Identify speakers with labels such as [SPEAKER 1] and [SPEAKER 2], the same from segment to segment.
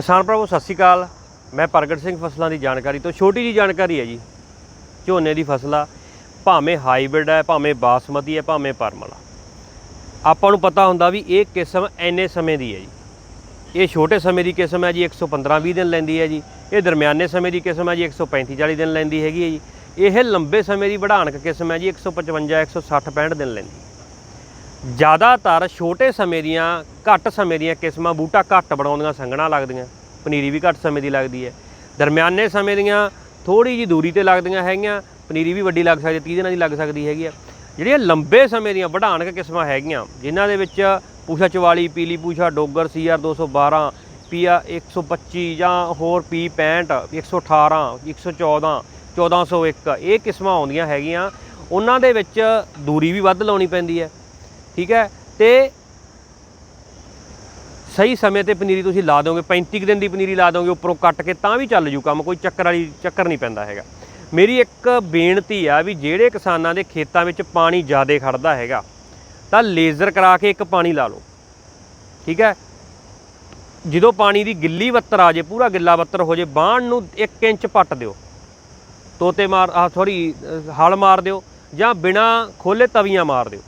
[SPEAKER 1] ਕਿਸਾਨ ਭਰਾਵੋ, ਸਤਿ ਸ਼੍ਰੀ ਅਕਾਲ। ਮੈਂ ਪ੍ਰਗਟ ਸਿੰਘ ਫਸਲਾਂ ਦੀ ਜਾਣਕਾਰੀ ਤੋਂ। ਛੋਟੀ ਜੀ ਜਾਣਕਾਰੀ ਹੈ ਜੀ। ਝੋਨੇ ਦੀ ਫਸਲ ਆ। ਭਾਵੇਂ ਹਾਈਬ੍ਰਿਡ ਹੈ, ਭਾਵੇਂ ਬਾਸਮਤੀ ਹੈ, ਭਾਵੇਂ ਪਰਮਲ ਆ। ਆਪਾਂ ਨੂੰ ਪਤਾ ਹੁੰਦਾ ਵੀ ਇਹ ਕਿਸਮ ਐਨੇ ਸਮੇਂ ਦੀ ਹੈ ਜੀ। ਇਹ ਛੋਟੇ ਸਮੇਂ ਦੀ ਕਿਸਮ ਹੈ ਜੀ 115 20 ਦਿਨ ਲੈਂਦੀ ਹੈ ਜੀ। ਇਹ ਦਰਮਿਆਨੇ ਸਮੇਂ ਦੀ ਕਿਸਮ ਹੈ ਜੀ 135 40 ਦਿਨ ਲੈਂਦੀ ਹੈਗੀ ਹੈ ਜੀ। ਇਹ ਲੰਬੇ ਸਮੇਂ ਦੀ ਵਢਾਣਕ ਕਿਸਮ ਹੈ ਜੀ 155 160 65 ਦਿਨ ਲੈਂਦੀ ਜ਼ਿਆਦਾਤਰ ਛੋਟੇ ਸਮੇਂ ਦੀਆਂ, ਘੱਟ ਸਮੇਂ ਦੀਆਂ ਕਿਸਮਾਂ ਬੂਟਾ ਘੱਟ ਬਣਾਉਂਦੀਆਂ, ਸੰਘਣਾ ਲੱਗਦੀਆਂ। ਪਨੀਰੀ ਵੀ ਘੱਟ ਸਮੇਂ ਦੀ ਲੱਗਦੀ ਹੈ। ਦਰਮਿਆਨੇ ਸਮੇਂ ਦੀਆਂ ਥੋੜੀ ਜੀ ਦੂਰੀ ਤੇ ਲੱਗਦੀਆਂ ਹੈਗੀਆਂ, ਪਨੀਰੀ ਵੀ ਵੱਡੀ ਲੱਗ ਸਕਦੀ 30 ਦਿਨਾਂ ਦੀ ਲੱਗ ਸਕਦੀ ਹੈਗੀ ਆ ਜਿਹੜੀਆਂ ਲੰਬੇ ਸਮੇਂ ਦੀਆਂ ਵਢਾਣਕ ਕਿਸਮਾਂ ਹੈਗੀਆਂ, ਜਿਨ੍ਹਾਂ ਦੇ ਵਿੱਚ ਪੂਛਾ 44 ਪੀਲੀ ਪੂਛਾ, ਡੋਗਰ, ਸੀਆਰ 212 ਪੀਆ 125 ਜਾਂ ਹੋਰ ਪੀ 65 118 114 1401 ਇਹ ਕਿਸਮਾਂ ਆਉਂਦੀਆਂ ਹੈਗੀਆਂ। ਉਹਨਾਂ ਦੇ ਵਿੱਚ ਦੂਰੀ ਵੀ ਵੱਧ ਲਾਉਣੀ ਪੈਂਦੀ ਹੈ। ਠੀਕ ਹੈ? ਤੇ ਸਹੀ ਸਮੇਂ ਤੇ ਪਨੀਰੀ ਤੁਸੀਂ ਲਾ ਦੋਗੇ 35 ਕੁ ਦਿਨ ਦੀ ਪਨੀਰੀ ਲਾ ਦੋਗੇ ਉੱਪਰੋਂ ਕੱਟ ਕੇ, ਤਾਂ ਵੀ ਚੱਲ ਜੂ ਕੰਮ, ਕੋਈ ਚੱਕਰ ਵਾਲੀ, ਚੱਕਰ ਨਹੀਂ ਪੈਂਦਾ ਹੈਗਾ। ਮੇਰੀ ਇੱਕ ਬੇਨਤੀ ਆ ਵੀ ਜਿਹੜੇ ਕਿਸਾਨਾਂ ਦੇ ਖੇਤਾਂ ਵਿੱਚ ਪਾਣੀ ਜ਼ਿਆਦਾ ਖੜਦਾ ਹੈਗਾ, ਤਾਂ ਲੇਜ਼ਰ ਕਰਾ ਕੇ ਇੱਕ ਪਾਣੀ ਲਾ ਲਓ। ਠੀਕ ਹੈ? ਜਦੋਂ ਪਾਣੀ ਦੀ ਗਿੱਲੀ ਬੱਤਰ ਆ ਜੇ, ਪੂਰਾ ਗਿੱਲਾ ਬੱਤਰ ਹੋ ਜੇ, ਬਾਣ ਨੂੰ 1 ਇੰਚ ਪੱਟ ਦਿਓ। ਤੋਤੇ ਮਾਰ ਆ ਸੌਰੀ ਹਲ ਮਾਰ ਦਿਓ ਜਾਂ ਬਿਨਾ ਖੋਲੇ ਤਵੀਆਂ ਮਾਰ ਦਿਓ।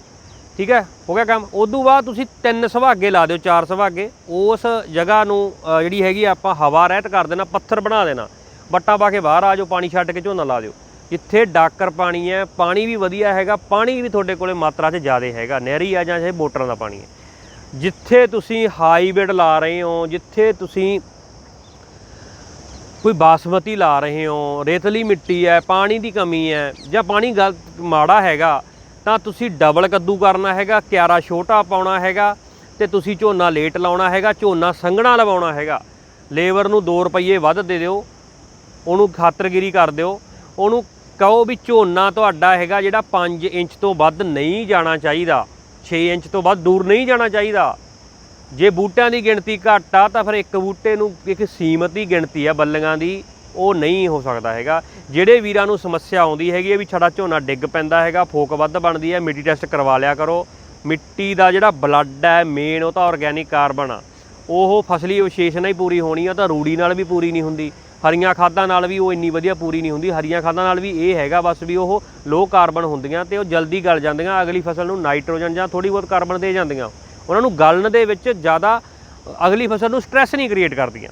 [SPEAKER 1] ਠੀਕ ਹੈ? ਹੋ ਗਿਆ ਕੰਮ। ਉਦੋਂ ਬਾਅਦ ਤੁਸੀਂ ਤਿੰਨ ਸੁਹਾਗੇ ਲਾ ਦਿਓ, ਚਾਰ ਸੁਹਾਗੇ। ਉਸ ਜਗ੍ਹਾ ਨੂੰ ਜਿਹੜੀ ਹੈਗੀ ਆਪਾਂ ਹਵਾ ਰਹਿਤ ਕਰ ਦੇਣਾ, ਪੱਥਰ ਬਣਾ ਦੇਣਾ। ਬੱਟਾ ਪਾ ਕੇ ਬਾਹਰ ਆ ਜਾਓ, ਪਾਣੀ ਛੱਡ ਕੇ ਝੋਨਾ ਲਾ ਦਿਓ। ਜਿੱਥੇ ਡਾਕਰ ਪਾਣੀ ਹੈ, ਪਾਣੀ ਵੀ ਵਧੀਆ ਹੈਗਾ, ਪਾਣੀ ਵੀ ਤੁਹਾਡੇ ਕੋਲੇ ਮਾਤਰਾ 'ਚ ਜ਼ਿਆਦਾ ਹੈਗਾ। ਨਹਿਰੀ ਆ ਜਾਂ ਚਾਹੇ ਮੋਟਰਾਂ ਦਾ ਪਾਣੀ ਹੈ। ਜਿੱਥੇ ਤੁਸੀਂ ਹਾਈਬ੍ਰਿਡ ਲਾ ਰਹੇ ਹੋ, ਜਿੱਥੇ ਤੁਸੀਂ ਕੋਈ ਬਾਸਮਤੀ ਲਾ ਰਹੇ ਹੋ, ਰੇਤਲੀ ਮਿੱਟੀ ਹੈ, ਪਾਣੀ ਦੀ ਕਮੀ ਹੈ, ਜਾਂ ਪਾਣੀ ਗਲਤ, ਮਾੜਾ ਹੈਗਾ ਤਾਂ ਤੁਸੀਂ ਡਬਲ ਕੱਦੂ ਕਰਨਾ ਹੈਗਾ, ਕਿਆਰਾ ਛੋਟਾ ਪਾਉਣਾ ਹੈਗਾ ਤੇ ਤੁਸੀਂ ਝੋਨਾ ਲੇਟ ਲਾਉਣਾ ਹੈਗਾ, ਝੋਨਾ ਸੰਘਣਾ ਲਵਾਉਣਾ ਹੈਗਾ। ਲੇਬਰ ਨੂੰ 2 ਰੁਪਏ ਵੱਧ ਦੇ ਦਿਓ, ਉਹਨੂੰ ਖਾਤਰਗਿਰੀ ਕਰ ਦਿਓ। ਉਹਨੂੰ ਕਹੋ ਵੀ ਝੋਨਾ ਤੁਹਾਡਾ ਹੈਗਾ ਜਿਹੜਾ 5 ਇੰਚ ਤੋਂ ਵੱਧ ਨਹੀਂ ਜਾਣਾ ਚਾਹੀਦਾ 6 ਇੰਚ ਤੋਂ ਵੱਧ ਦੂਰ ਨਹੀਂ ਜਾਣਾ ਚਾਹੀਦਾ। ਜੇ ਬੂਟਿਆਂ ਦੀ ਗਿਣਤੀ ਘੱਟ ਆ ਤਾਂ ਫਿਰ ਇੱਕ ਬੂਟੇ ਨੂੰ ਇੱਕ ਸੀਮਤ ਦੀ ਗਿਣਤੀ ਆ ਬੱਲੀਆਂ ਦੀ। ਉਹ ਨਹੀਂ ਹੋ ਸਕਦਾ ਹੈਗਾ। ਜਿਹੜੇ ਵੀਰਾਂ ਨੂੰ ਸਮੱਸਿਆ ਆਉਂਦੀ ਹੈਗੀ ਹੈ ਵੀ ਸਾਡਾ ਝੋਨਾ ਡਿੱਗ ਪੈਂਦਾ ਹੈਗਾ, ਫੋਕ ਵੱਧ ਬਣਦੀ ਹੈ, ਮਿੱਟੀ ਟੈਸਟ ਕਰਵਾ ਲਿਆ ਕਰੋ। ਮਿੱਟੀ ਦਾ ਜਿਹੜਾ ਬਲੱਡ ਹੈ ਮੇਨ ਉਹ ਤਾਂ ਆਰਗੈਨਿਕ ਕਾਰਬਨ ਆ। ਉਹ ਫਸਲੀ ਵਿਸ਼ੇਸ਼ ਨਾਲ ਹੀ ਪੂਰੀ ਹੋਣੀ ਆ, ਤਾਂ ਰੂੜੀ ਨਾਲ ਵੀ ਪੂਰੀ ਨਹੀਂ ਹੁੰਦੀ। ਹਰੀਆਂ ਖਾਦਾਂ ਨਾਲ ਵੀ ਉਹ ਇੰਨੀ ਵਧੀਆ ਪੂਰੀ ਨਹੀਂ ਹੁੰਦੀ। ਹਰੀਆਂ ਖਾਦਾਂ ਨਾਲ ਵੀ ਇਹ ਹੈਗਾ ਬਸ ਵੀ ਉਹ ਲੋ ਕਾਰਬਨ ਹੁੰਦੀਆਂ ਤੇ ਉਹ ਜਲਦੀ ਗਲ ਜਾਂਦੀਆਂ। ਅਗਲੀ ਫਸਲ ਨੂੰ ਨਾਈਟ੍ਰੋਜਨ ਜਾਂ ਥੋੜੀ ਬਹੁਤ ਕਾਰਬਨ ਦੇ ਜਾਂਦੀਆਂ। ਉਹਨਾਂ ਨੂੰ ਗਲਣ ਦੇ ਵਿੱਚ ਜ਼ਿਆਦਾ ਅਗਲੀ ਫਸਲ ਨੂੰ ਸਟ੍ਰੈਸ ਨਹੀਂ ਕ੍ਰੀਏਟ ਕਰਦੀਆਂ।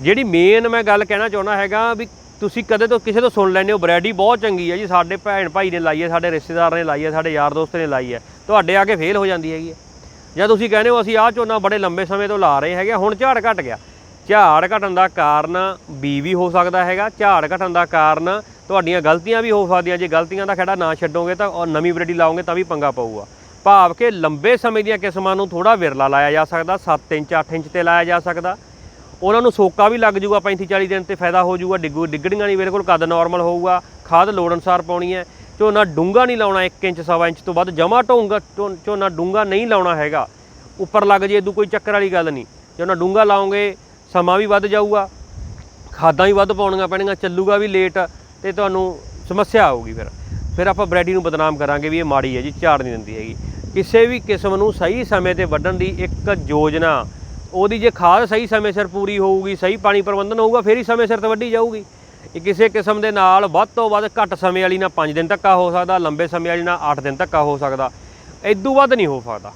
[SPEAKER 1] ਜਿਹੜੀ ਮੇਨ ਮੈਂ ਗੱਲ ਕਹਿਣਾ ਚਾਹੁੰਦਾ ਹੈਗਾ ਵੀ ਤੁਸੀਂ ਕਦੇ ਤੋਂ ਕਿਸੇ ਤੋਂ ਸੁਣ ਲੈਂਦੇ ਹੋ ਵੈਰਾਈਟੀ ਬਹੁਤ ਚੰਗੀ ਹੈ ਜੀ, ਸਾਡੇ ਭੈਣ ਭਾਈ ਨੇ ਲਾਈ ਹੈ, ਸਾਡੇ ਰਿਸ਼ਤੇਦਾਰ ਨੇ ਲਾਈ ਹੈ, ਸਾਡੇ ਯਾਰ ਦੋਸਤ ਨੇ ਲਾਈ ਹੈ, ਤੁਹਾਡੇ ਆ ਕੇ ਫੇਲ ਹੋ ਜਾਂਦੀ ਹੈਗੀ ਹੈ। ਜਾਂ ਤੁਸੀਂ ਕਹਿੰਦੇ ਹੋ ਅਸੀਂ ਆਹ ਝੋਨਾ ਬੜੇ ਲੰਬੇ ਸਮੇਂ ਤੋਂ ਲਾ ਰਹੇ ਹੈਗੇ ਹੁਣ ਝਾੜ ਘਟ ਗਿਆ। ਝਾੜ ਘਟਣ ਦਾ ਕਾਰਨ ਬੀ ਵੀ ਹੋ ਸਕਦਾ ਹੈਗਾ, ਝਾੜ ਘਟਣ ਦਾ ਕਾਰਨ ਤੁਹਾਡੀਆਂ ਗਲਤੀਆਂ ਵੀ ਹੋ ਸਕਦੀਆਂ, ਜੇ ਗਲਤੀਆਂ ਦਾ ਖੜਾ ਨਾ ਛੱਡੋਗੇ ਤਾਂ ਉਹ ਨਵੀਂ ਵੈਰਾਈਟੀ ਲਾਓਗੇ ਤਾਂ ਵੀ ਪੰਗਾ ਪਊਗਾ। ਭਾਵ ਕਿ ਲੰਬੇ ਸਮੇਂ ਦੀਆਂ ਕਿਸਮਾਂ ਨੂੰ ਥੋੜਾ ਵਿਰਲਾ ਲਾਇਆ ਜਾ ਸਕਦਾ 7 ਇੰਚ 8 ਇੰਚ ਤੇ ਲਾਇਆ ਜਾ ਸਕਦਾ। ਉਹਨਾਂ ਨੂੰ ਸੋਕਾ ਵੀ ਲੱਗ ਜੂਗਾ 35 40 ਦਿਨ ਤੇ ਫਾਇਦਾ ਹੋ ਜੂਗਾ ਡਿੱਗੂ ਡਿੱਗਣੀਆਂ ਨਹੀਂ ਬਿਲਕੁਲ ਕੱਦ ਨਾਰਮਲ ਹੋਊਗਾ, ਖਾਦ ਲੋੜ ਅਨੁਸਾਰ ਪਾਉਣੀ ਹੈ। ਝੋਨਾ ਡੂੰਗਾ ਨਹੀਂ ਲਾਉਣਾ 1 ਇੰਚ, ਸਵਾ ਇੰਚ ਤੋਂ ਵੱਧ ਜਮਾ ਢੋਂਗਾ ਝੋ- ਝੋਨਾ ਡੂੰਗਾ ਨਹੀਂ ਲਾਉਣਾ ਹੈਗਾ। ਉੱਪਰ ਲੱਗ ਜੇ ਇਦੋਂ ਕੋਈ ਚੱਕਰ ਵਾਲੀ ਗੱਲ ਨਹੀਂ। ਝੋਨਾ ਡੂੰਗਾ ਲਾਉਂਗੇ ਸਮਾਂ ਵੀ ਵੱਧ ਜਾਊਗਾ, ਖਾਦਾਂ ਵੀ ਵੱਧ ਪਾਉਣੀਆਂ ਪੈਣਗੀਆਂ, ਚੱਲੂਗਾ ਵੀ ਲੇਟ ਤੇ ਤੁਹਾਨੂੰ ਸਮੱਸਿਆ ਆਊਗੀ ਫਿਰ। ਫਿਰ ਆਪਾਂ ਵੈਰਾਈਟੀ ਨੂੰ ਬਦਨਾਮ ਕਰਾਂਗੇ ਵੀ ਇਹ ਮਾੜੀ ਹੈ ਜੀ, ਝਾੜ ਨਹੀਂ ਦਿੰਦੀ ਹੈਗੀ। ਕਿਸੇ ਵੀ ਕਿਸਮ ਨੂੰ ਸਹੀ ਸਮੇਂ ਤੇ ਵੱਢਣ ਦੀ ਇੱਕ ਯੋਜਨਾ ਉਹਦੀ ਜੇ ਖਾਦ ਸਹੀ ਸਮੇਂ ਸਿਰ ਪੂਰੀ ਹੋਊਗੀ, ਸਹੀ ਪਾਣੀ ਪ੍ਰਬੰਧਨ ਹੋਊਗਾ, ਫਿਰ ਹੀ ਸਮੇਂ ਸਿਰ ਤੇ ਵੱਢੀ ਜਾਊਗੀ। ਇਹ ਕਿਸੇ ਕਿਸਮ ਦੇ ਨਾਲ ਵੱਧ ਤੋਂ ਵੱਧ ਘੱਟ ਸਮੇਂ ਵਾਲੀ ਨਾਲ 5 ਦਿਨ ਤੱਕ ਹੋ ਸਕਦਾ, ਲੰਬੇ ਸਮੇਂ ਵਾਲੀ ਨਾਲ 8 ਦਿਨ ਤੱਕ ਹੋ ਸਕਦਾ। ਇਦੋਂ ਵੱਧ ਨਹੀਂ ਹੋ ਸਕਦਾ।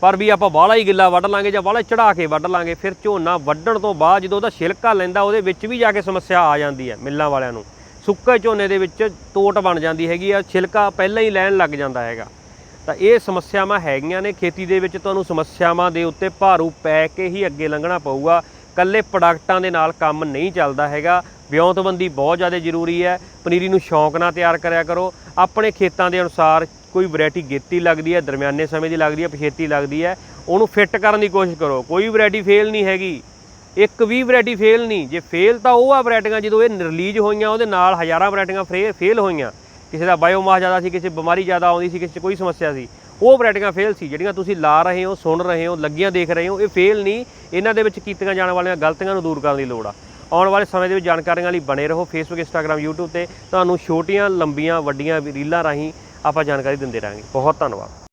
[SPEAKER 1] ਪਰ ਵੀ ਆਪਾਂ ਬਾਹਲਾ ਹੀ ਗਿੱਲਾ ਵੱਢ ਲਾਂਗੇ ਜਾਂ ਬਾਹਲਾ ਚੜਾ ਕੇ ਵੱਢ ਲਾਂਗੇ, ਫਿਰ ਝੋਨਾ ਵੱਢਣ ਤੋਂ ਬਾਅਦ ਜਦੋਂ ਉਹਦਾ ਛਿਲਕਾ ਲੈਂਦਾ, ਉਹਦੇ ਵਿੱਚ ਵੀ ਜਾ ਕੇ ਸਮੱਸਿਆ ਆ ਜਾਂਦੀ ਹੈ ਮਿੱਲਾਂ ਵਾਲਿਆਂ ਨੂੰ। ਸੁੱਕੇ ਝੋਨੇ ਦੇ ਵਿੱਚ ਤੋਟ ਬਣ ਜਾਂਦੀ ਹੈਗੀ ਆ, ਛਿਲਕਾ ਪਹਿਲਾਂ ਹੀ ਲੈਣ ਲੱਗ ਜਾਂਦਾ ਹੈਗਾ। ਤਾਂ ਇਹ ਸਮੱਸਿਆਵਾਂ ਹੈਗੀਆਂ ਨੇ। ਖੇਤੀ ਦੇ ਵਿੱਚ ਤੁਹਾਨੂੰ ਸਮੱਸਿਆਵਾਂ ਦੇ ਉੱਤੇ ਭਾਰੂ ਪੈ ਕੇ ਹੀ ਅੱਗੇ ਲੰਘਣਾ ਪਊਗਾ। ਕੱਲੇ ਪ੍ਰੋਡਕਟਾਂ ਦੇ ਨਾਲ ਕੰਮ ਨਹੀਂ ਚੱਲਦਾ ਹੈਗਾ। ਵਿਉਂਤਬੰਦੀ ਬਹੁਤ ਜ਼ਿਆਦਾ ਜ਼ਰੂਰੀ ਹੈ। ਪਨੀਰੀ ਨੂੰ ਸ਼ੌਂਕ ਨਾਲ ਤਿਆਰ ਕਰਿਆ ਕਰੋ। ਆਪਣੇ ਖੇਤਾਂ ਦੇ ਅਨੁਸਾਰ ਕੋਈ ਵੈਰਾਈਟੀ ਗੇਤੀ ਲੱਗਦੀ ਹੈ, ਦਰਮਿਆਨੇ ਸਮੇਂ ਦੀ ਲੱਗਦੀ ਹੈ, ਪਛੇਤੀ ਲੱਗਦੀ ਹੈ। ਉਹਨੂੰ ਫਿੱਟ ਕਰਨ ਦੀ ਕੋਸ਼ਿਸ਼ ਕਰੋ। ਕੋਈ ਵੈਰਾਈਟੀ ਫੇਲ ਨਹੀਂ ਹੈਗੀ। ਇੱਕ ਵੀ ਵੈਰਾਈਟੀ ਫੇਲ ਨਹੀਂ। ਜੇ ਫੇਲ ਤਾਂ ਉਹ ਆ ਵੈਰਾਈਟੀਆਂ ਜਦੋਂ ਇਹ ਰਿਲੀਜ਼ ਹੋਈਆਂ, ਉਹਦੇ ਨਾਲ ਹਜ਼ਾਰਾਂ ਵੈਰਾਈਟੀਆਂ ਫੇਲ ਹੋਈਆਂ। ਕਿਸੇ ਦਾ ਬਾਇਓਮਾਸ ਜ਼ਿਆਦਾ ਸੀ, ਕਿਸੇ ਬਿਮਾਰੀ ਜ਼ਿਆਦਾ ਆਉਂਦੀ ਸੀ, ਕਿਸੇ 'ਚ ਕੋਈ ਸਮੱਸਿਆ ਸੀ, ਉਹ ਵੈਰਾਈਟੀਆਂ ਫੇਲ ਸੀ, ਜਿਹੜੀਆਂ ਤੁਸੀਂ ਲਾ ਰਹੇ ਹੋ, ਸੁਣ ਰਹੇ ਹੋ, ਲੱਗੀਆਂ ਦੇਖ ਰਹੇ ਹੋ, ਇਹ ਫੇਲ ਨਹੀਂ, ਇਹਨਾਂ ਦੇ ਵਿੱਚ ਕੀਤੀਆਂ ਜਾਣ ਵਾਲੀਆਂ ਗਲਤੀਆਂ ਨੂੰ ਦੂਰ ਕਰਨ ਦੀ ਲੋੜ ਆ। ਆਉਣ ਵਾਲੇ ਸਮੇਂ ਦੇ ਵਿੱਚ ਜਾਣਕਾਰੀਆਂ ਲਈ ਬਣੇ ਰਹੋ ਫੇਸਬੁੱਕ ਇੰਸਟਾਗ੍ਰam YouTube ਤੇ। ਤੁਹਾਨੂੰ ਛੋਟੀਆਂ, ਲੰਬੀਆਂ, ਵੱਡੀਆਂ ਰੀਲਾਂ ਰਾਹੀਂ ਆਪਾਂ ਜਾਣਕਾਰੀ ਦਿੰਦੇ ਰਹਾਂਗੇ। ਬਹੁਤ ਧੰਨਵਾਦ।